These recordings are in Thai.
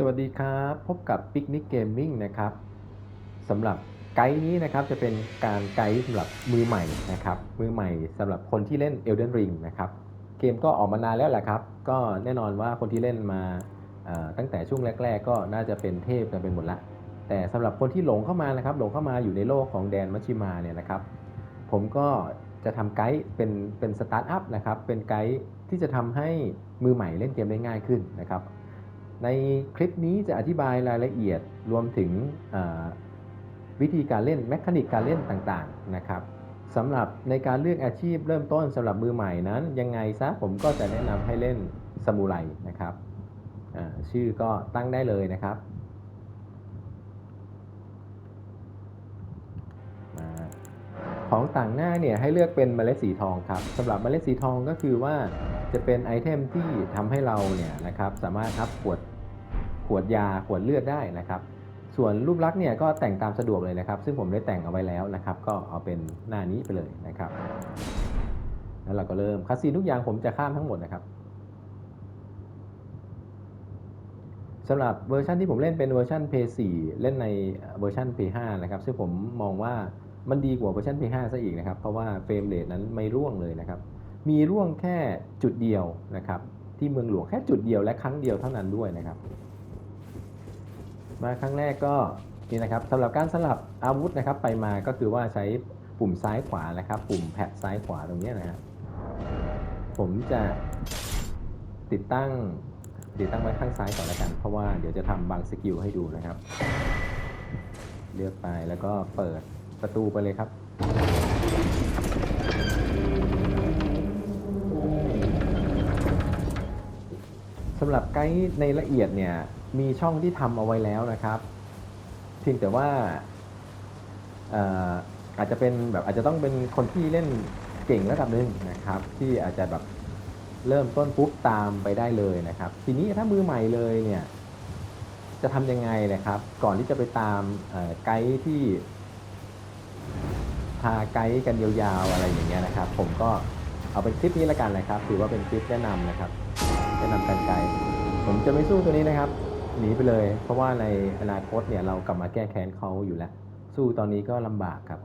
สวัสดีครับ พบกับ Picnic Gaming นะครับสำหรับไกด์นี้นะครับจะเป็นการไกด์สำหรับมือใหม่นะครับ มือใหม่สำหรับคนที่เล่น Elden Ring นะครับ เกมก็ออกมานานแล้วแหละครับ ก็แน่นอนว่าคนที่เล่นมาตั้งแต่ช่วงแรก ๆ ก็น่าจะเป็นเทพกันเป็นหมดละ แต่สำหรับคนที่หลงเข้ามานะครับ หลงเข้ามาอยู่ในโลกของแดนมัชชิมาเนี่ยนะครับ ผมก็จะทำไกด์เป็นเป็นสตาร์ทอัพนะครับ เป็นไกด์ที่จะทำให้มือใหม่เล่นเกมได้ง่ายขึ้นนะครับ ในคลิปนี้จะอธิบายรายละเอียดรวมถึงวิธีการเล่นแมคานิกการเล่นต่างๆนะครับสำหรับในการเลือกอาชีพเริ่มต้นสำหรับมือใหม่นั้น ยังไงซะผมก็จะแนะนำให้เล่นสมูไรนะครับชื่อก็ตั้งได้เลยนะครับของต่างหน้าเนี่ยให้เลือกเป็นเมล็ดสีทองครับสำหรับเมล็ดสีทองก็คือว่าจะเป็นไอเทมที่ทำให้เราเนี่ยนะครับสามารถอัพขวด ขวดยาขวดเลือดได้นะครับ ส่วนรูปลักษณ์เนี่ยก็แต่งตามสะดวกเลยนะครับ ซึ่งผมได้แต่งเอาไว้แล้วนะครับ ก็เอาเป็นหน้านี้ไปเลยนะครับ แล้วเราก็เริ่มคัสซีนทุกอย่างผมจะข้ามทั้งหมดนะครับสำหรับเวอร์ชันที่ผมเล่นเป็นเวอร์ชัน p 4เล่นในเวอร์ชัน p 5นะครับ ซึ่งผมมองว่ามันดีกว่าเวอร์ชัน p 5ซะอีกนะครับ เพราะว่าเฟรมเรทนั้นไม่ร่วงเลยนะครับ มีร่วงแค่จุดเดียวนะครับ ที่เมืองหลวงแค่จุดเดียวและครั้งเดียวเท่านั้นด้วยนะครับ มาครั้งแรกก็นี่นะครับสำหรับการสลับอาวุธนะครับ ไปมาก็คือว่าใช้ปุ่มซ้ายขวานะครับ ปุ่มแพดซ้ายขวาตรงนี้นะครับผมจะติดตั้งติดตั้งไว้ข้างซ้ายก่อนแล้วกัน เพราะว่าเดี๋ยวจะทำบางสกิลให้ดูนะครับ เลือกไปแล้วก็เปิดประตูไปเลยครับำหรับไกด์ในละเอียดเนี่ยมีช่องที่ทำเอาไว้แล้วนะครับเพียงแต่ว่าเอ่อาจจะเป็นแบบอาจจะต้องเป็นคนที่เล่นเก่งระดับหนึ่งนะครับ ที่อาจจะแบบเริ่มต้นปุ๊บตามไปได้เลยนะครับ ทีนี้ถ้ามือใหม่เลยเนี่ยจะทำยังไงนะครับ ก่อนที่จะไปตามไกด์ที่พาไกด์กันยาวๆอะไรอย่างเงี้ยนะครับ ผมก็เอาเป็นคลิปนี้ละกันนะครับ ถือว่าเป็นคลิปแนะนำนะครับ นำกันไกลผมจะไม่สู้ตัวนี้นะครับ หนีไปเลย เพราะว่าในอนาคตเนี่ยเรากลับมาแก้แค้นเขาอยู่แล้ว สู้ตอนนี้ก็ลำบากครับ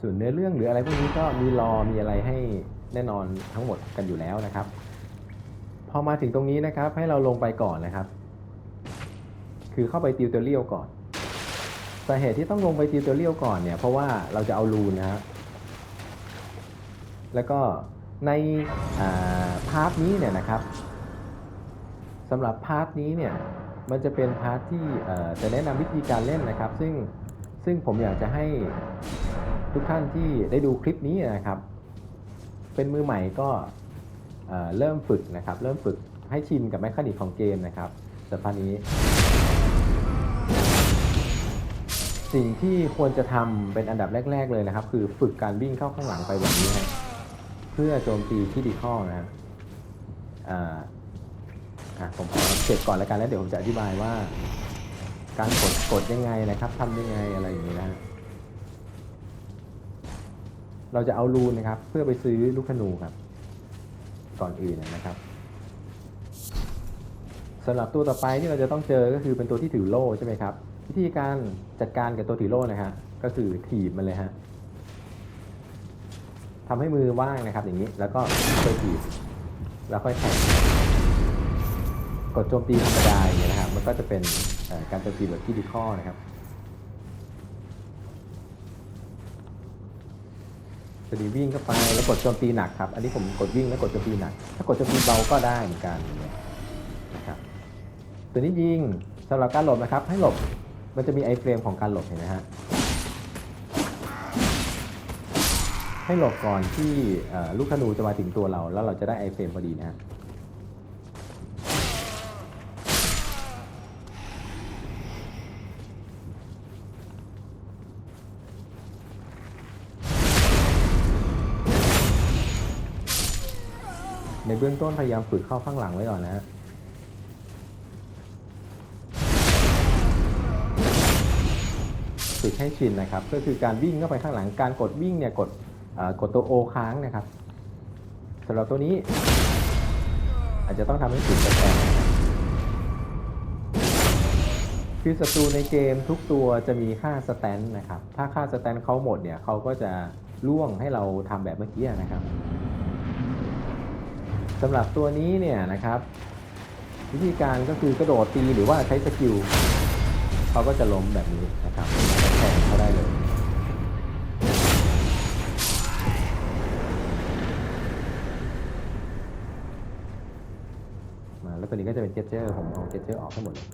ส่วนเนื้อเรื่องหรืออะไรพวกนี้ก็มีรอมีอะไรให้แน่นอนทั้งหมดกันอยู่แล้วนะครับ พอมาถึงตรงนี้นะครับให้เราลงไปก่อนนะครับ คือเข้าไปติวเตอร์เรียลก่อนาเหตุที่ต้องลงไปติวเตอร์เรียลก่อนเนี่ย เพราะว่าเราจะเอารูนนะฮะแล้วก็ในาพาร์ทนี้เนี่ยนะครับสำหรับพาร์ทนี้เนี่ยมันจะเป็นพาร์ทที่จะแนะนำวิธีการเล่นนะครับ ซึ่งซึ่งผมอยากจะให้ทุกท่านที่ได้ดูคลิปนี้นะครับ เป็นมือใหม่ก็เริ่มฝึกนะครับ เริ่มฝึกให้ชินกับแมคานิกของเกมนะครับสำหรับพาร์นี้ สิ่งที่ควรจะทำเป็นอันดับแรก ๆ เลยนะครับ คือฝึกการวิ่งเข้าข้างหลังไปแบบนี้นะเพื่อโจมตีที่ดีข้อนะฮะอ่าอะผมขอเสร็จก่อนแล้วกันแล้วเดี๋ยวผมจะอธิบายว่า การกดกดยังไงนะครับทำยังไงอะไรอย่างนี้นะฮะเราจะเอารูนนะครับ เพื่อไปซื้อลูกธนูครับ ก่อนอื่นนะครับสำหรับตัวต่อไปที่เราจะต้องเจอก็คือเป็นตัวที่ถือโล่ใช่ไหมครับ วิธีการจัดการกับตัวถือโล่นะฮะก็คือถีบมันเลยฮะทำให้มือว่างนะครับอย่างนี้แล้วก็ค่อยถีบแล้วค่อยแทงกดโจมตีธรรมดาอย่างนี้ยนะครับ มันก็จะเป็นการโจมตีแบบที่ดีข้อนะครับ จะดีวิ่งเข้าไปแล้วกดโจมตีหนักครับ อันนี้ผมกดวิ่งแล้วกดโจมตีหนัก ถ้ากดโจมตีเบาก็ได้เหมือนกันอย่างเงี้ยนะครับ ตัวนี้ยิงสำหรับการหลบนะครับ ให้หลบ มันจะมีไอเฟรมของการหลบเห็นไหมฮะ ให้หลบก่อนที่ลูกธนูจะมาถึงตัวเรา แล้วเราจะได้ไอเฟรมพอดีนะฮะในเบื้องต้นพยายามฝึกเข้าข้างหลังไว้ก่อนนะฮะ ฝึกให้ชินนะครับ ก็คือการวิ่งเข้าไปข้างหลังการกดวิ่งเนี่ยกดกดตัว O ค้างนะครับสำหรับตัวนี้ อาจจะต้องทำให้ติดสแตนนะครับคือศัตรูในเกมทุกตัวจะมีค่าสแตนนะครับ ถ้าค่าสแตนเขาหมดเนี่ยเขาก็จะล่วงให้เราทำแบบเมื่อกี้นะครับสำหรับตัวนี้เนี่ยนะครับ วิธีการก็คือกระโดดตีหรือว่าใช้สกิลเขาก็จะล้มแบบนี้นะครับ งเขาได้เลยมาแล้วตัวนี้ก็จะเป็นเจเจอร์ผมเอาเจเจอร์ออกทั้งหมดเลย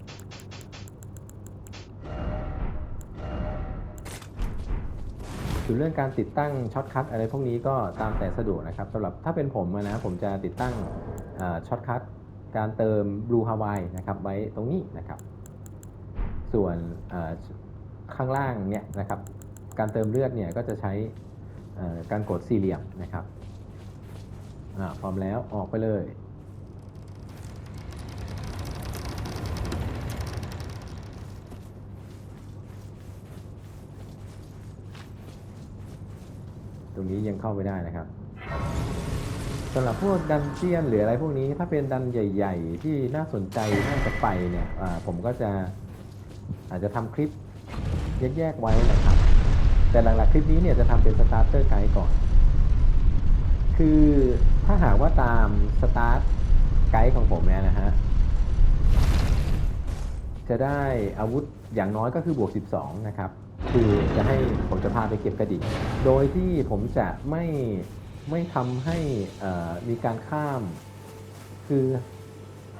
ส่วนเรื่องการติดตั้งช็อตคัทอะไรพวกนี้ก็ตามแต่สะดวกนะครับสำหรับถ้าเป็นผมนะผมจะติดตั้งช็อตคัทการเติม Blue Hawaii นะครับไว้ตรงนี้นะครับ ส่วน ข้างล่างเนี่ยนะครับ การเติมเลือดเนี่ยก็จะใช้การกดสี่เหลี่ยมนะครับพร้อมแล้วออกไปเลย ตรงนี้ยังเข้าไม่ได้นะครับสำหรับพวกดันเจียนหรืออะไรพวกนี้ถ้าเป็นดันใหญ่ ๆ ที่น่าสนใจน่าจะไปเนี่ยผมก็จะอาจจะทำคลิป แยกๆไว้นะครับ แต่หลักๆคลิปนี้เนี่ยจะทำเป็นสตาร์เตอร์ไกด์ก่อน คือถ้าหากว่าตามสตาร์ทไกด์ของผมเนี่ยนะฮะ จะได้อาวุธอย่างน้อยก็คือบวก 12 นะครับ คือจะให้ผมจะพาไปเก็บกระดิ่ง โดยที่ผมจะไม่ไม่ทำให้มีการข้าม คือ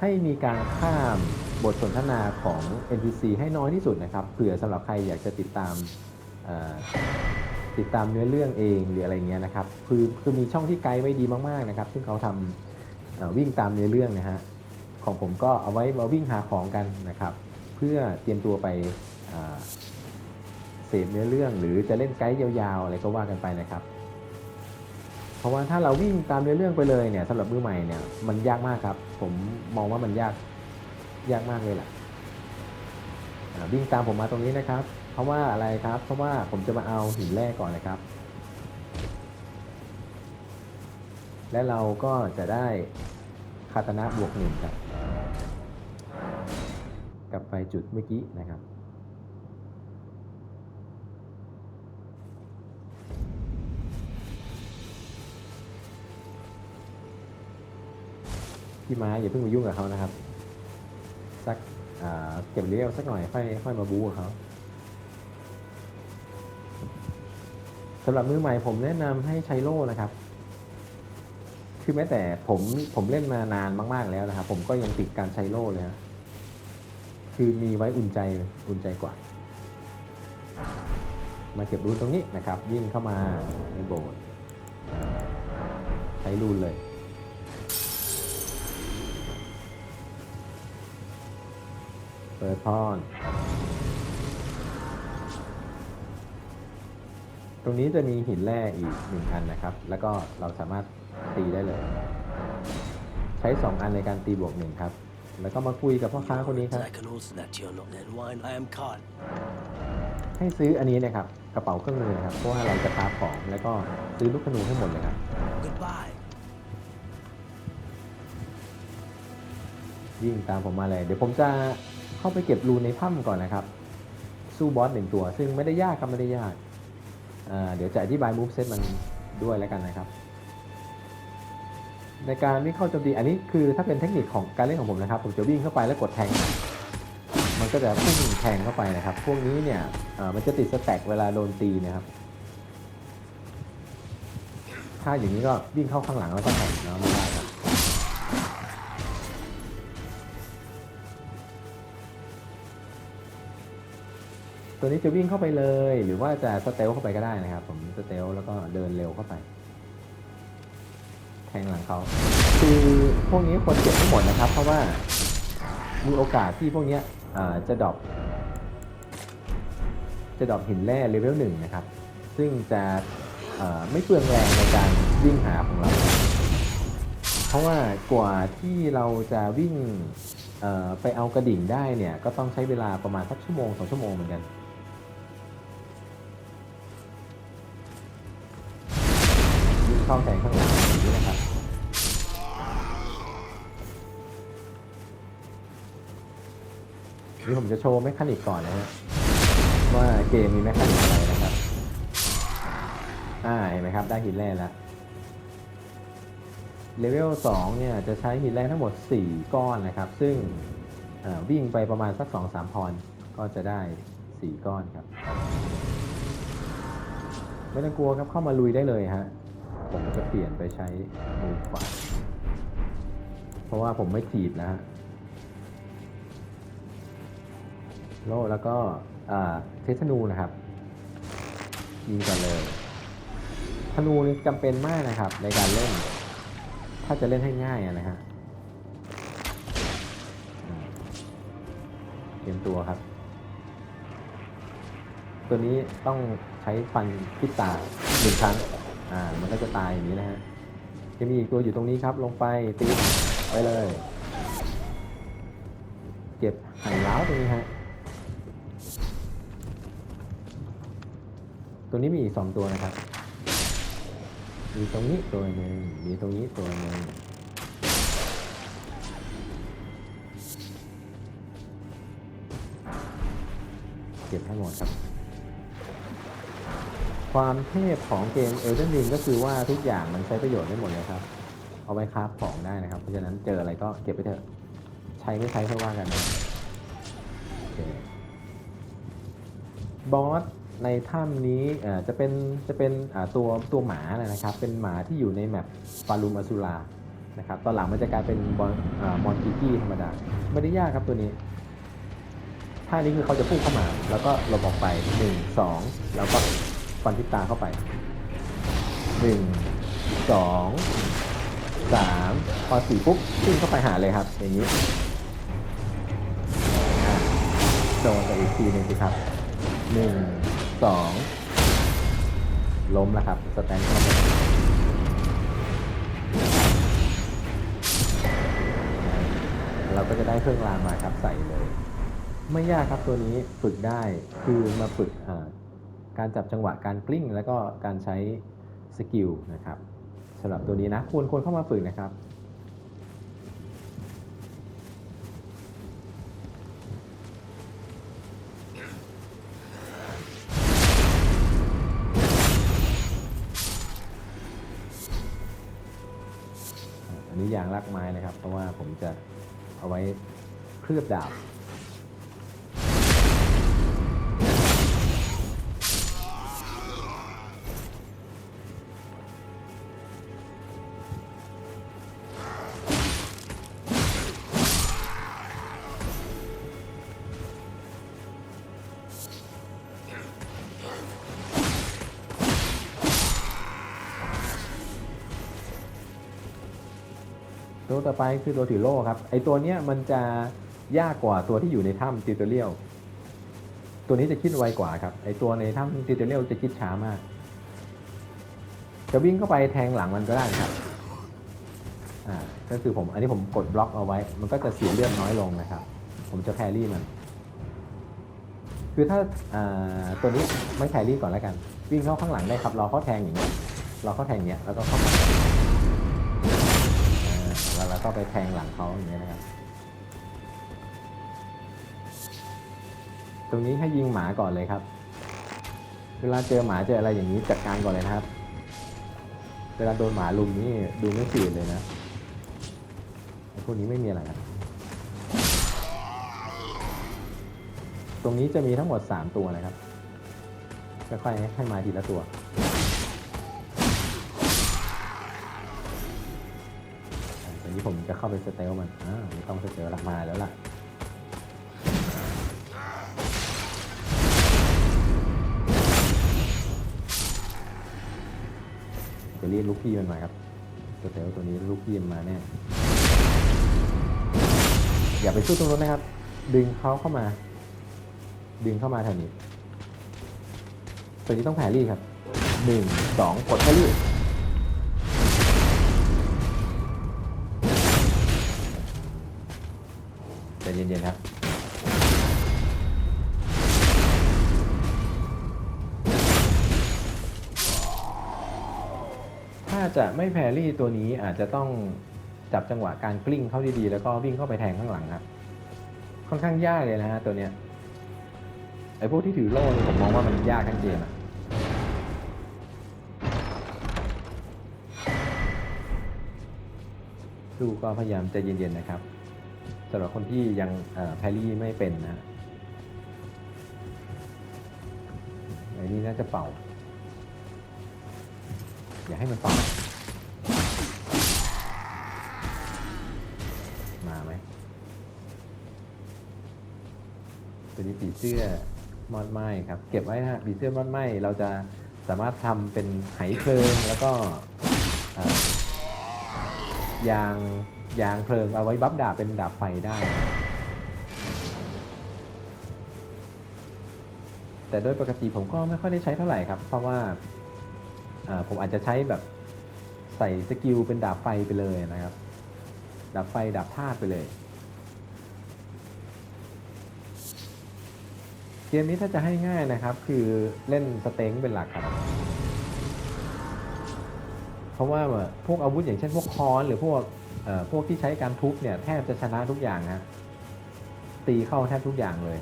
ให้มีการข้ามบทสนทนาของ NPC ให้น้อยที่สุดนะครับเผื่อสำหรับใครอยากจะติดตามติดตามเนื้อเรื่องเองหรืออะไรเงี้ยนะครับคือคือมีช่องที่ไกด์ไว้ดีมากๆนะครับ ซึ่งเขาทำวิ่งตามเนื้อเรื่องนะฮะของผมก็เอาไว้มาวิ่งหาของกันนะครับ เพื่อเตรียมตัวไปเสพเนื้อเรื่องหรือจะเล่นไกด์ยาวๆอะไรก็ว่ากันไปนะครับ เพราะว่าถ้าเราวิ่งตามเนื้อเรื่องไปเลยเนี่ยสำหรับมือใหม่เนี่ยมันยากมากครับ ผมมองว่ามันยากยากมากเลยแหละวิ่งตามผมมาตรงนี้นะครับ เพราะว่าอะไรครับ เพราะว่าผมจะมาเอาหินแรกก่อนนะครับ และเราก็จะได้คาตนะบวกหนึ่งครับ กลับไปจุดเมื่อกี้นะครับ พี่ม้าอย่าเพิ่งไปยุ่งกับเขานะครับ สักเก็บเลี้ยวสักหน่อยค่อยค่อยมาบู๊กับเขาสำหรับมือใหม่ผมแนะนำให้ใช้โล่นะครับ คือแม้แต่ผมผมเล่นมานานมาก ๆแล้วนะครับ ผมก็ยังติดการใช้โล่เลยฮะคือมีไว้อุ่นใจอุ่นใจกว่า มาเก็บรูนตรงนี้นะครับวิ่งเข้ามาในโบสถ์ใช้รูนเลย เปิดพรตรงนี้จะมีหินแร่อีกหนึ่งอันนะครับ แล้วก็เราสามารถตีได้เลย ใช้ 2 อันในการตีบวกหนึ่งครับ แล้วก็มาคุยกับพ่อค้าคนนี้ครับ I can also that you're not that wine. I am Khan. ให้ซื้ออันนี้นะครับ กระเป๋าเครื่องมือนะครับ เพราะว่าเราจะคราฟของ แล้วก็ซื้อลูกธนูให้หมดเลยครับ Goodbye. วิ่งตามผมมาเลย เดี๋ยวผมจะ เข้าไปเก็บรูในถ้ำก่อนนะครับ สู้บอสหนึ่งตัว ซึ่งไม่ได้ยากครับไม่ได้ยากเดี๋ยวจะอธิบายมูฟเซตมันด้วยแล้วกันนะครับ ในการวิ่งเข้าโจมตีอันนี้คือถ้าเป็นเทคนิคของการเล่นของผมนะครับ ผมจะวิ่งเข้าไปแล้วกดแทง มันก็จะพุ่งแทงเข้าไปนะครับ พวกนี้เนี่ยมันจะติดสแต็กเวลาโดนตีนะครับ ถ้าอย่างนี้ก็วิ่งเข้าข้างหลังแล้วก็แทงนะไม่ได้ครับ ตัวนี้จะวิ่งเข้าไปเลย หรือว่าจะสเตลเข้าไปก็ได้นะครับ ผมสเตลแล้วก็เดินเร็วเข้าไป แทงหลังเขาคือพวกนี้ควรเก็บให้งหมดนะครับ เพราะว่ามีโอกาสที่พวกนี้จะดรอปจะดรอปหินแร่เลเวลหนึ่งนะครับ ซึ่งจะไม่เปลืองแรงในการวิ่งหาของเรา เพราะว่ากว่าที่เราจะวิ่งไปเอากระดิ่งได้เนี่ย ก็ต้องใช้เวลาประมาณสักชั่วโมงสองชั่วโมงเหมือนกัน เข้าแทงข้างหลังอย่างนี้นะครับนี่ผมจะโชว์แมคานิกก่อนนะฮะว่าเกมมีแมคานิกอะไรนะครับอ่าเห็นไหมครับได้หินแร่แล้วเลเวล2เนี่ยจะใช้หินแร่ทั้งหมด 4 ก้อนนะครับ ซึ่งวิ่งไปประมาณสัก 2-3พรก็จะได้ 4 ก้อนครับ ไม่ต้องกลัวครับเข้ามาลุยได้เลยฮะ ผมจะเปลี่ยนไปใช้มือขวา เพราะว่าผมไม่ถีบนะฮะโลแล้วก็อ่าเทสธนูนะครับยิงกันเลยธนูนี่จำเป็นมากนะครับ ในการเล่น ถ้าจะเล่นให้ง่ายอะนะฮะเตรียมตัวครับ ตัวนี้ต้องใช้ฟันพิษตาหนึ่งครั้ง อ่า มันก็จะตายอย่างนี้นะฮะ จะมีอีกตัวอยู่ตรงนี้ครับ ลงไปตีไปเลย เก็บไหล้าวตรงนี้ฮะ ตัวนี้มีอีกสองตัวนะครับ มีตรงนี้ตัวหนึ่งมีตรงนี้ตัวหนึ่งเก็บให้หมดครับ ความเทพของเกม Elden Ring ก็คือว่าทุกอย่างมันใช้ประโยชน์ได้หมดเลยครับ เอาไว้คราฟของได้นะครับ เพราะฉะนั้นเจออะไรก็เก็บไปเถอะ ใช้ไม่ใช้ค่อยว่ากันนะบอสในถ้ำนี้จะเป็นจะเป็นตัวตัวหมาเลยนะครับ เป็นหมาที่อยู่ในแมปฟารุมอสุรานะครับตอนหลังมันจะกลายเป็นบอลมอนกิกี้ธรรมดา ไม่ได้ยากครับตัวนี้ท่านี้คือเขาจะพุ่งเข้ามา แล้วก็หลบออกไปหนึ่งสองแล้วก็ ฟันทิศตาเข้าไปหนึ่งสองสามพอสี่ปุ๊บขึ้นเข้าไปหาเลยครับ อย่างนี้โดนไปอีกทีหนึ่งสิครับหนึ่งสองล้มแล้วครับ สแตนเข้าไปเราก็จะได้เครื่องรางมาครับใส่เลย ไม่ยากครับตัวนี้ฝึกได้คือมาฝึกอ่า การจับจังหวะการกลิ้ง แล้วก็การใช้สกิลนะครับสำหรับตัวนี้นะควรควรเข้ามาฝึกนะครับอันนี้ยางรากไม้นะครับ เพราะว่าผมจะเอาไว้เคลือบดาบ ตัวต่อไปคือตัวถือโล่ครับ ไอตัวเนี้ยมันจะยากกว่าตัวที่อยู่ในถ้ำติวเตอเรียลตัวนี้จะคิดไวกว่าครับ ไอตัวในถ้ำติวเตอเรียลจะคิดช้ามาก จะวิ่งเข้าไปแทงหลังมันก็ได้ครับ อ่า ก็คือผม อันนี้ผมกดบล็อกเอาไว้ มันก็จะเสียเลือดน้อยลงนะครับ ผมจะแพรรี่มัน คือถ้าอ่าตัวนี้ไม่แพรรี่ก่อนแล้วกัน วิ่งเข้าข้างหลังได้ครับรอเขาแทงอย่างเงี้ยรอเขาแทงอย่างเงี้ย แล้วก็เข้ามา แล้วก็ไปแทงหลังเขาอย่างเงี้ยนะครับ ตรงนี้ให้ยิงหมาก่อนเลยครับ เวลาเจอหมาเจออะไรอย่างนี้จัดการก่อนเลยนะครับ เวลาโดนหมาลุมนี่ดูไม่ฝืนเลยนะพวกนี้ไม่มีอะไรครับตรงนี้จะมีทั้งหมด 3 ตัวนะครับค่อยๆให้มาทีละตัว นี้ผมจะเข้าไปสเตลมันอ่าไม่ต้องสเตลหลักมาแล้วล่ะจะเรียกลูกพี่มันมาครับสเตลตัวนี้ลูกพี่มันมาแน่อย่าไปสู้ตรงนู้นนะครับ ดึงเขาเข้ามา ดึงเข้ามาแถวนี้ตัวนี้ต้องแพรรี่ครับหนึ่งสองกดแพรรี่ เย็นๆครับถ้าจะไม่แพรี่ตัวนี้อาจจะต้องจับจังหวะการกลิ้งเข้าดีๆ แล้วก็วิ่งเข้าไปแทงข้างหลังครับ ค่อนข้างยากเลยนะฮะตัวเนี้ยไอ้พวกที่ถือโล่เนี่ยผมมองว่ามันยากทั้งเกมอะดูก็พยายามใจเย็นๆนะครับำหรับคนที่ยังแพรรี่ไม่เป็นนะฮะไอ้นี่น่าจะเป่า อย่าให้มันเป่า มาไหมตัวนี้ผีเสื้อมอดไหม้ครับ เก็บไว้ฮะผีเสื้อมอดไหม้เราจะสามารถทำเป็นไหเพลิงแล้วก็ ยางยางเพลิงเอาไว้บัฟดาบเป็นดาบไฟได้ แต่โดยปกติผมก็ไม่ค่อยได้ใช้เท่าไหร่ครับ เพราะว่าผมอาจจะใช้แบบใส่สกิลเป็นดาบไฟไปเลยนะครับ ดาบไฟดาบธาตุไปเลย เกมนี้ถ้าจะให้ง่ายนะครับ คือเล่นสเต็งเป็นหลักครับ เพราะว่าพวกอาวุธอย่างเช่นพวกค้อนหรือพวกพวกที่ใช้การทุบเนี่ยแทบจะชนะทุกอย่างนะตีเข้าแทบทุกอย่างเลย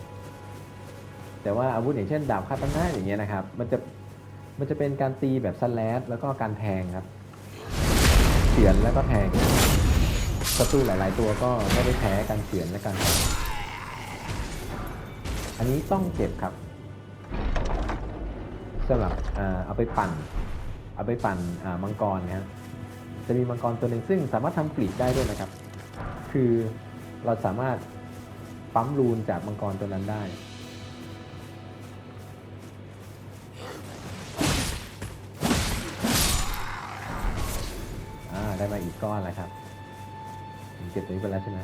แต่ว่าอาวุธอย่างเช่นดาบคาตาน่าอย่างเงี้ยนะครับ มันจะมันจะเป็นการตีแบบสแลชแล้วก็การแทงครับเฉือนแล้วก็แทงศัตรูหลาย ๆ ตัวก็ไม่ได้แพ้การเฉือนและการแทงอันนี้ต้องเก็บครับสำหรับเอาไปปั่น เอาไปปั่นมังกรนะครับจะมีมังกรตัวหนึ่งซึ่งสามารถทำกรีดได้ด้วยนะครับ คือเราสามารถปั๊มรูนจากมังกรตัวนั้นได้อาได้มาอีกก้อนแล้วครับเก็บตัวนี้ไปแล้วใช่ไหม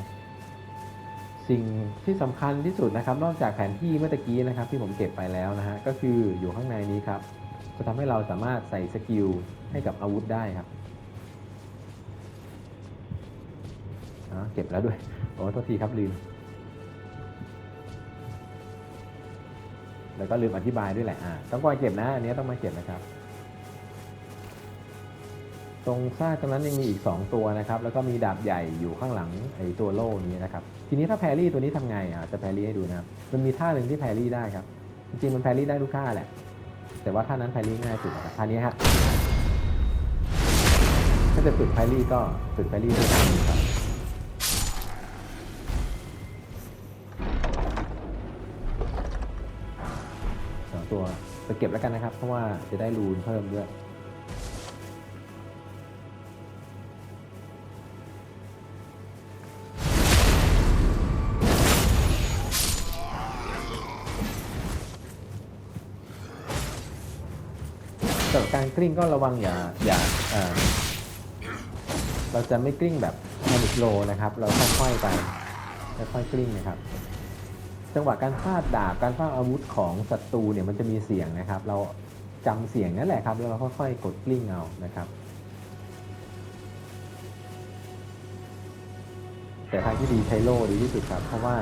สิ่งที่สำคัญที่สุดนะครับ นอกจากแผนที่เมื่อกี้นะครับ ที่ผมเก็บไปแล้วนะฮะก็คืออยู่ข้างในนี้ครับ จะทำให้เราสามารถใส่สกิลให้กับอาวุธได้ครับเก็บแล้วด้วย โอ้โทษทีครับลืม แล้วก็ลืมอธิบายด้วยแหละอ่าต้องกอนเก็บนะ อันนี้ต้องมาเก็บนะครับ ตรงซ่าตรงนั้นยังมีอีก 2 ตัวนะครับ แล้วก็มีดาบใหญ่อยู่ข้างหลังไอ้ตัวโล่นี้นะครับ ทีนี้ถ้าแพรี่ตัวนี้ทำไงอะจะแพรี่ให้ดูนะครับ มันมีท่าหนึ่งที่แพรี่ได้ครับ จริงๆมันแพรรี่ได้ทุกท่าแหละ แต่ว่าท่านั้นไพลี่ง่ายสุดนะท่านี้ฮะถ้าจะฝึกไพลี่ก็ฝึกไพลี่ด้วยท่านี้ครับสองตัวไปเก็บแล้วกันนะครับ เพราะว่าจะได้รูนเพิ่มด้วย กรกลิ้งก็ระวังอย่าอย่าเราจะไม่กลิ้งแบบแมนิโลนะครับ เราค่อยๆไปค่อยๆกลิ้งนะครับ จังหวะการฟาดดาบการฟาดอาวุธของศัตรูเนี่ยมันจะมีเสียงนะครับ เราจำเสียงนั่นแหละครับ แล้วเราค่อยๆกดกลิ้งเอานะครับ แต่ทางที่ดีใช้โล่ดีที่สุดครับ เพราะว่า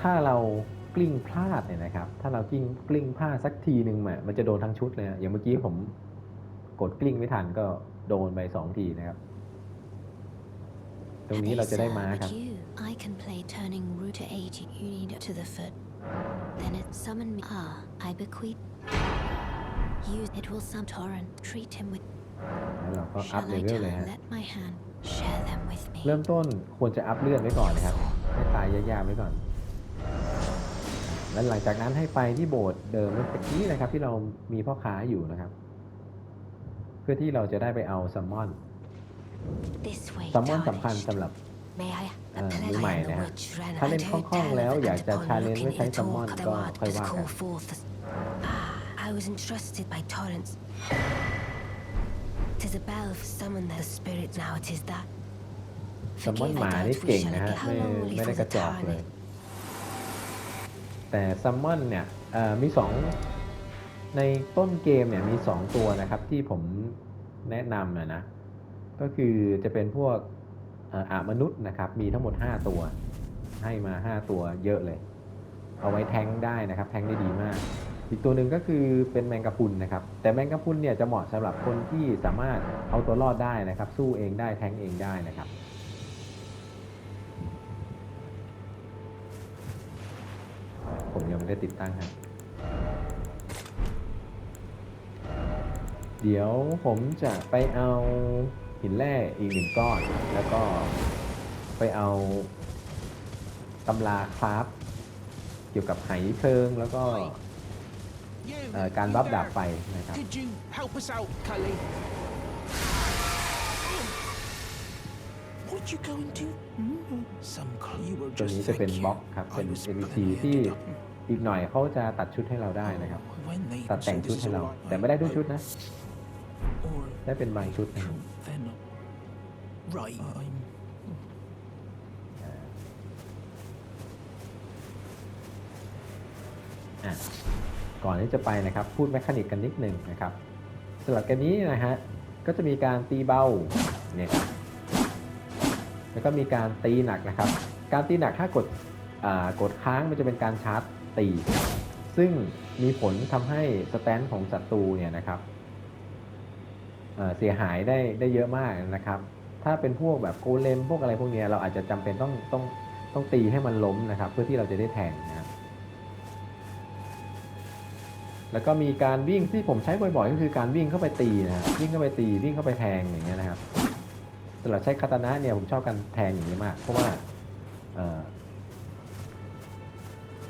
ถ้าเรา ลิ้งพลาดเนี่ยนะครับ ถ้าเรากลิ้งกลิ้งพลาดสักทีหนึ่งอะมันจะโดนทั้งชุดเลยอะอย่างเมื่อกี้ผมกดกลิ้งไม่ทันก็โดนไปสองทีนะครับ ตรงนี้เราจะได้ม้าครับ But you, I can play turning root to age. You need it to the foot. Then it summon me. Ah, I bequeath. Use it will some torrent. Treat him with. แล้วเราก็อัพ Shall เล I เวลเลย turn? ฮะ Let my hand share them with me. เริ่มต้นควรจะอัพเลือดไว้ก่อนนะครับให้ตายยากๆไว้ก่อน แล้วหลังจากนั้นให้ไปที่โบสถ์เดิมเมื่อกี้นะครับ ที่เรามีพ่อค้าอยู่นะครับ เพื่อที่เราจะได้ไปเอาซัมมอน This way. ซัมมอนสำคัญ tarnished. สำหรับ May I? เอ่อ A มือใหม่ play นะฮะ which ran ถ้าเล่น out ค of ล่องๆแล้ว talent อยากจะ upon ชาเลนจ์ looking ไม่ใช้ into ซัมมอน all ก็ Kadawat ค่อย to ว่ากัน call forth the- Ah, I was entrusted by torrents. Tis a bell for summon the spirits. Now it is that. ซัมมอน Forgive, ห I มา doubt นี่ we เก่ง shall นะฮะ again. How ไม่ long will ไม่ he ได้ for ก the ระจอกเลย tarnish? แต่ซัมมอนเนี่ยมีสองในต้นเกมเนี่ยมีสองตัวนะครับที่ผมแนะนำนะนะ ก็คือจะเป็นพวกอามนุษย์นะครับ มีทั้งหมด 5 ตัว ให้มา 5 ตัวเยอะเลย เอาไว้แทงได้นะครับ แทงได้ดีมาก อีกตัวหนึ่งก็คือเป็นแมงกะพุนนะครับ แต่แมงกะพุนเนี่ยจะเหมาะสำหรับคนที่สามารถเอาตัวรอดได้นะครับ สู้เองได้แทงเองได้นะครับ ผมยังไม่ได้ติดตั้งครับเดี๋ยวผมจะไปเอาหินแร่อีกหนึ่งก้อน แล้วก็ไปเอาตำราคราฟต์เกี่ยวกับไหเพลิงแล้วก็ You, เอ่อการ you บัฟ there. ดาบไฟนะครับ Could you help us out, Cully? What you going to? Some clue you were ตัว just นี้จะเป็น thank บล็อก you. ครับ I เป็น was NPC planning ที่ it up. อีกหน่อยเขาจะตัดชุดให้เราได้นะครับ ตัดแต่งชุดให้เรา แต่ไม่ได้ทุกชุดนะ ได้เป็นบางชุดนะก่อนที่จะไปนะครับ พูดแมคานิกกันนิดหนึ่งนะครับสำหรับเกมนี้นะฮะก็จะมีการตีเบาเนี่ยแล้วก็มีการตีหนักนะครับ การตีหนักถ้ากดกดค้างมันจะเป็นการชาร์จ ตี ซึ่งมีผลทำให้สแตนของศัตรูเนี่ยนะครับเเสียหายได้ได้เยอะมากนะครับ ถ้าเป็นพวกแบบโกเลมพวกอะไรพวกเนี้ยเราอาจจะจำเป็นต้องต้องต้องตีให้มันล้มนะครับ เพื่อที่เราจะได้แทงนะครับแล้วก็มีการวิ่งที่ผมใช้บ่อยๆ ก็คือการวิ่งเข้าไปตีนะวิ่งเข้าไปตีวิ่งเข้าไปแทงอย่างเงี้ยนะครับสำหรับใช้คาตานะเนี่ยผมชอบการแทงอย่างนี้มาก เพราะว่า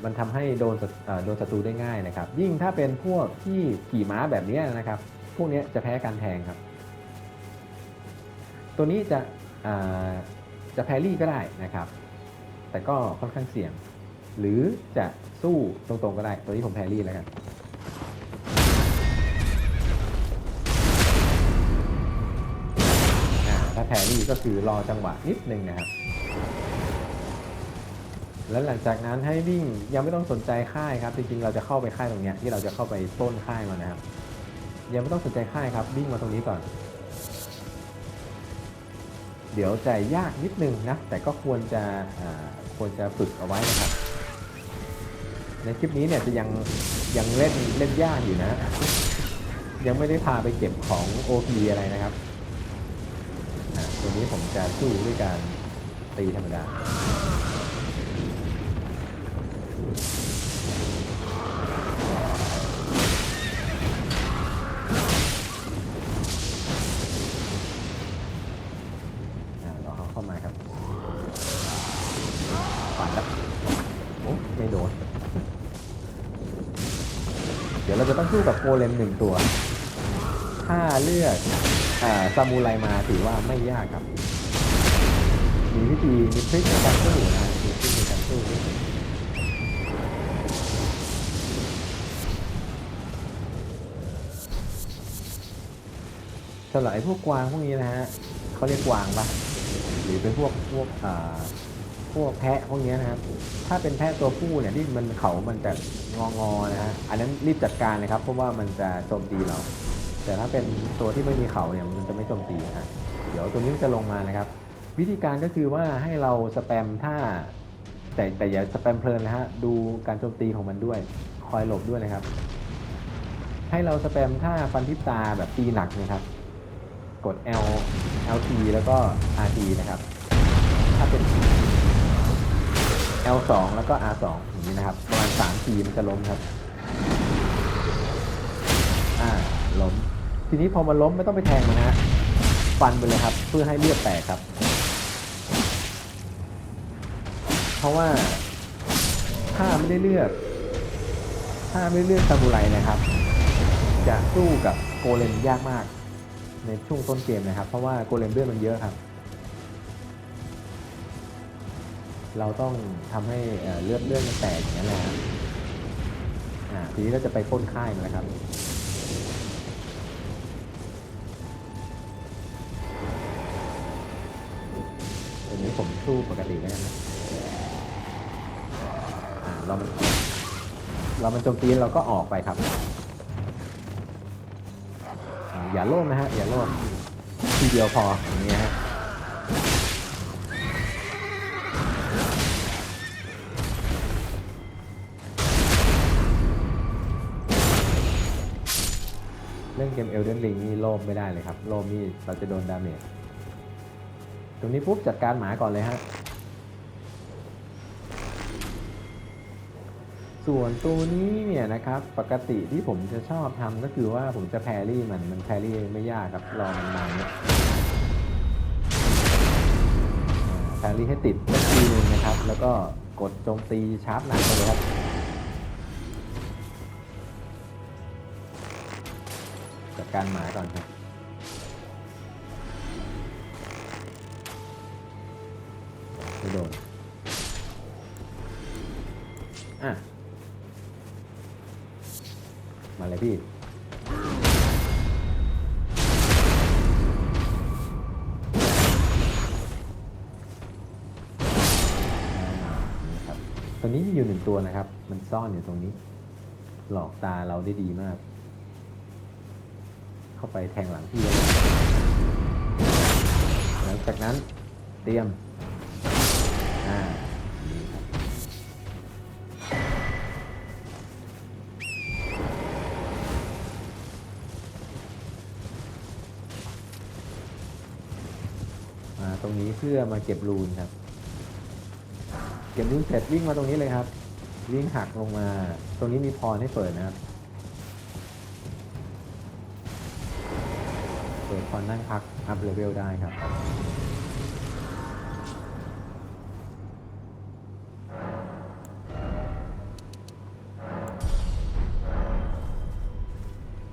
มันทำให้โดนศัตเอ่อโดนศัตรูได้ง่ายนะครับ ยิ่งถ้าเป็นพวกที่ขี่ม้าแบบนี้นะครับ พวกนี้จะแพ้การแทงครับ ตัวนี้จะจะแพรี่ก็ได้นะครับ แต่ก็ค่อนข้างเสี่ยง หรือจะสู้ตรงๆก็ได้ ตัวนี้ผมแพรี่แล้วกันถ้าแพรรี่ก็คือรอจังหวะนิดนึงนะครับ แล้วหลังจากนั้นให้วิ่งยังไม่ต้องสนใจค่ายครับจริงๆเราจะเข้าไปค่ายตรงนี้ที่เราจะเข้าไปปล้นค่ายมันะครับยังไม่ต้องสนใจค่ายครับวิ่งมาตรงนี้ก่อน เดี๋ยวจะยากนิดนึงนะแต่ก็ควรจะควรจะฝึกเอาไว้นะครับ ในคลิปนี้เนี่ยจะยังยังเล่นเล่นยากอยู่นะ ยังไม่ได้พาไปเก็บของ OP อะไรนะครับตัวนี้ผมจะสู้ด้วยการตีธรรมดา สู้กับโกเลมหนึ่งตัว ถ้าเลือกอ่าซามูไรมาถือว่าไม่ยากครับ มีวิธีมีทริคในการสู้นะมีทริคในการสู้สำหรับไอ้พวกกวางพวกนี้นะฮะเขาเรียกกวางปะหรือเป็นพวกพวกอ่าพวกแพะพวกนี้นะครับ ถ้าเป็นแพะตัวผู้เนี่ยที่มันเขามันจะ งองอนะฮะอันนั้นรีบจัดการเลยครับ เพราะว่ามันจะโจมตีเรา แต่ถ้าเป็นตัวที่ไม่มีเขาเนี่ยมันจะไม่โจมตีนะเดี๋ยวตัวนี้จะลงมานะครับ วิธีการก็คือว่าให้เราสแปมท่าแต่แต่อย่าสแปมเพลินนะฮะดูการโจมตีของมันด้วย คอยหลบด้วยนะครับ ให้เราสแปมท่าฟันทิปตาแบบตีหนักนะครับ กด L LT แล้วก็ RT นะครับ ถ้าเป็น L2 แล้วก็ R2 อย่างนี้นะครับประมาณ 3ทีมันจะล้มครับ อ่าล้ม ทีนี้พอมันล้มไม่ต้องไปแทงมันนะฮะ ฟันไปเลยครับ เพื่อให้เลือดแตกครับ เพราะว่าถ้าไม่ได้เลือกถ้าไม่เลือกซามูไรนะครับ จะสู้กับโกเลมยากมาก ในช่วงต้นเกมนะครับ เพราะว่าโกเลมเลือดมันเยอะครับ เราต้องทำให้เลือดเลือดมันแตกอย่างนี้นแหละอ่าทีนี้เราจะไปปล้นค่ายมันนะครับตัวนี้ผมสู้ปกติแล้วกันะเรามันเรามันโจมตีเราก็ออกไปครับ อย่าโลภนะฮะ อย่าโลภทีเดียวพออย่างเงี้ยฮะ กม Elden Ring นี่โลภไม่ได้เลยครับ โลภนี่เราจะโดนดาเมจ ตรงนี้ปุ๊บจัดการหมาก่อนเลยฮะ ส่วนตัวนี้เนี่ยนะครับ ปกติที่ผมจะชอบทำก็คือว่าผมจะแพรี่มัน มันแพรี่ไม่ยากครับ รอมันมาเนี่ยแพรี่ให้ติดสักทีนึงนะครับ แล้วก็กดโจมตีชาร์ปหนักไปเลยครับ จัดการหมาก่อนครับไม่โดน อะ มาเลยพี่นี่ครับตัวนี้มีอยู่หนึ่งตัวนะครับ มันซ่อนอยู่ตรงนี้ หลอกตาเราได้ดีมาก เข้าไปแทงหลังพี่เลยหลังจากนั้นเตรียมอ่าตรงนี้เพื่อมาเก็บรูนครับ เก็บรูนเสร็จวิ่งมาตรงนี้เลยครับ วิ่งหักลงมา ตรงนี้มีพรให้เปิดนะครับ เปิดพรนั่งพักอัพเลเวลได้ครับ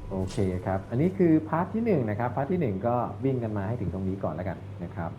โอเคครับ อันนี้คือพาร์ทที่1นะครับ พาร์ทที่ 1 ก็วิ่งกันมาให้ถึงตรงนี้ก่อนแล้วกันนะครับ